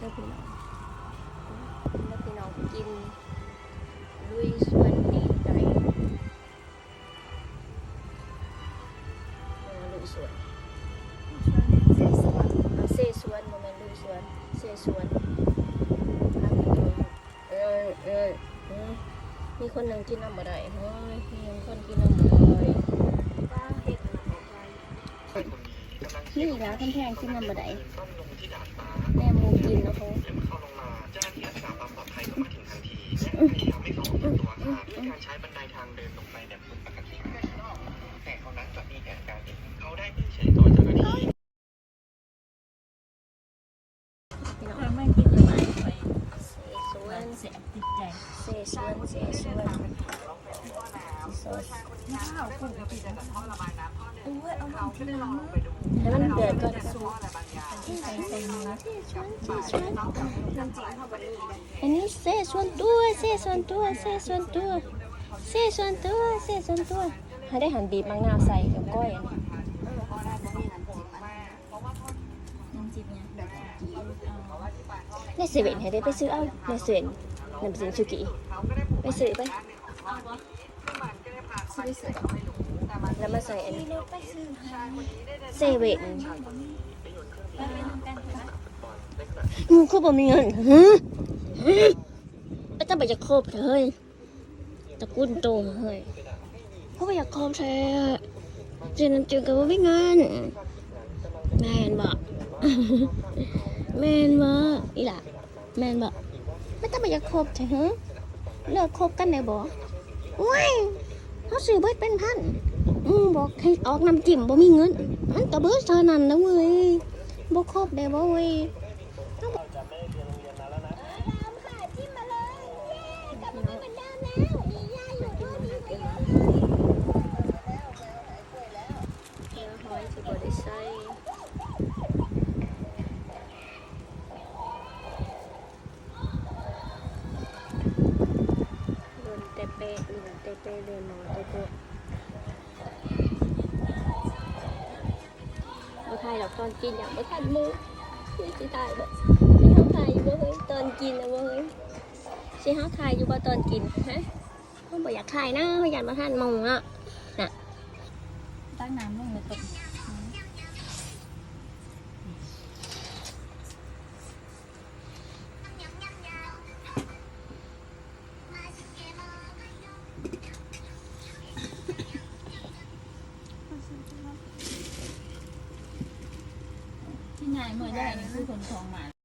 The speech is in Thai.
เด้อพี่น้องแล้วพี่น้องกินลุยสวนดีใจเออลุยสวนเสสวนเอาเสสวนโมเมนต์ลุยสวนเสสวนเออเออมีคนหนึ่งกินน้ำบ่ได้เฮ้ยมีคนกินน้ำบ่ได้บ้านแทงกินน้ำบ่ได้ นนะเขาเข้าลงมาเจ้าหน้าที่รักษาความปลอดภัยก็มาถึงทันทีและพยายามให้เขาออกจากตัวอาคารด้วยการใช้บันไดทางเดินลงไปแบบคนปกติแต่เขานั้นกลับมีเหตุการณ์อีกเขาได้เพิ่งเฉยตัวเจ้าหน้าที่พี่น้องถ้าไม่กินจะไปไปเสสวนเสียติดใจเสสวน เสสวนเสสวนข้าวกุ้งกินแต่ท่อระบายน้ำเอาเขาขึ้นลองลงไปดูแล้วมันเดือดก่อนซูอะไรบางอย่างใส่ใส่เนื้อเสสวนเสสวนอันนี้เสสวนตัวเสสวนตัวเสสวนตัวเสสวนตัวเสสวนตัวให้ได้หันบีบมะนาวใส่กับก้อยอันนี้น้ำจิ้มเนี่ยแบบในเซเว่นให้ได้ไปซื้อเอาในเซเว่นน้ำจิ้มซูกิไปซื้อไป ซื้อเสร็จแล้วมาใส่อันนี้เซเว่นอืมคือบ่มีเงินฮะไปตั้งไปจะครบเฮ้ยตะกุนโตเฮ้ยเขาไปอยากครบแท้เจนันจึงกับว่าไม่เงินแมนบ่แมนบ่อีหล่ะแมนบ่ไม่ต้องไปอยากครบแท้ฮะเลิกคบกันได้บ่ว้ย เขาซื้อเบิดเป็นพันอืมบอกให้ออกน้ำจิ้มบ่มีเงิน มันก็เบิดเท่านั้นนะเว้ยบ่ครบได้บ่เว้ยใส่โดนเตเปะโดน เตเปะเลยหมอเตเปะบ่ทายดอกตอนกินอย่างบ่ทันหมูคือสิตายบ่สิเฮาทายอยู่บ่เฮ้ยตอนกินนะบ่เฮ้ยสิเฮาทายอยู่บ่ตอนกินฮะเฮาบ่อยากทายนะเฮาอยากบ่ทันมองอะตั้งน้ำลงเลยตก ที่นายเมื่อได้นี่คือคนทองมา